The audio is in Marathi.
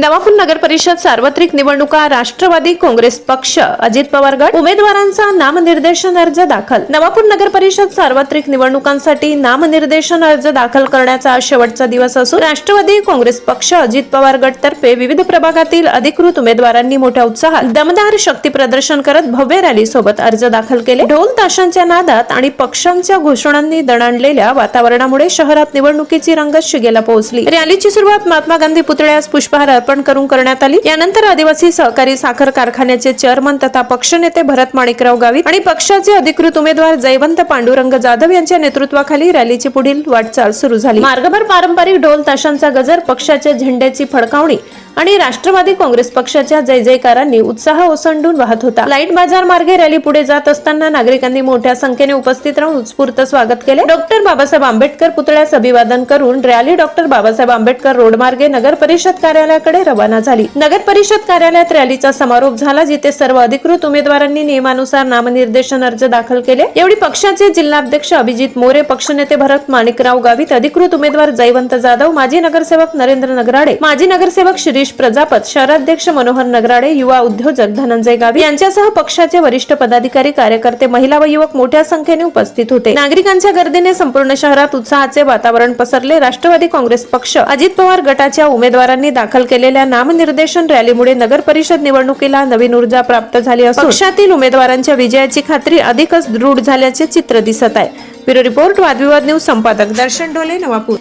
नवापूर नगर परिषद सार्वत्रिक निवडणुका राष्ट्रवादी काँग्रेस पक्ष अजित पवार गट उमेदवारांचा नामनिर्देशन अर्ज दाखल. नवापूर नगर परिषद सार्वत्रिक निवडणुकांसाठी नामनिर्देशन अर्ज दाखल करण्याचा शेवटचा दिवस असून राष्ट्रवादी काँग्रेस पक्ष अजित पवार गट तर्फे विविध प्रभागातील अधिकृत उमेदवारांनी मोठ्या उत्साहात दमदार शक्ती प्रदर्शन करत भव्य रॅली सोबत अर्ज दाखल केले. ढोल ताशांच्या नादात आणि पक्षांच्या घोषणांनी दणाणलेल्या वातावरणामुळे शहरात निवडणुकीची रंगत शिगेला पोहोचली. रॅलीची सुरुवात महात्मा गांधी पुतळ्यास पुष्पहार अर्पण करून करण्यात आली. यानंतर आदिवासी सहकारी साखर कारखान्याचे चेअरमन तथा पक्षनेते भरत माणिकराव गावित आणि पक्षाचे अधिकृत उमेदवार जयवंत पांडुरंग जाधव यांच्या नेतृत्वाखाली रॅलीची पुढील वाटचाल सुरू झाली. मार्गभर पारंपरिक ढोल ताशांचा गजर पक्षाच्या झेंड्याची फडकावणी आणि राष्ट्रवादी काँग्रेस पक्षाच्या जय जयकारांनी उत्साह ओसंडून वाहत होता. लाइट बाजार मार्गे रॅली पुढे जात असताना नागरिकांनी मोठ्या संख्येने उपस्थित राहून उत्स्फूर्त स्वागत केले. डॉक्टर बाबासाहेब आंबेडकर पुतळ्यास अभिवादन करून rally doctor Babasaheb Ambedkar road मार्गे नगर परिषद कार्यालयाकडे रवाना झाली. नगर परिषद कार्यालयात रॅलीचा समारोप झाला जिथे सर्व अधिकृत उमेदवारांनी नियमानुसार नामनिर्देशन अर्ज दाखल केले. एवढी पक्षाचे जिल्हाध्यक्ष अभिजित मोरे पक्षनेते भरत माणिकराव गावित अधिकृत उमेदवार जयवंत जाधव माजी नगरसेवक नरेंद्र नगराडे माजी नगरसेवक शिरीष प्रजापत शहराध्यक्ष मनोहर नगराडे युवा उद्योजक धनंजय गावी यांच्यासह पक्षाचे वरिष्ठ पदाधिकारी कार्यकर्ते महिला व युवक मोठ्या संख्येने उपस्थित होते. नागरिकांच्या गर्दीने संपूर्ण शहरात उत्साहाचे वातावरण पसरले. राष्ट्रवादी काँग्रेस पक्ष अजित पवार गटाच्या उमेदवारांनी दाखल केले. केलेल्या नामनिर्देशन रॅलीमुळे नगर परिषद निवडणुकीला नवीन ऊर्जा प्राप्त झाली असून पक्षातील उमेदवारांच्या विजयाची खात्री अधिकच दृढ झाल्याचे चित्र दिसत आहे. ब्युरो रिपोर्ट वादविवाद न्यूज संपादक दर्शन डोले नवापूर.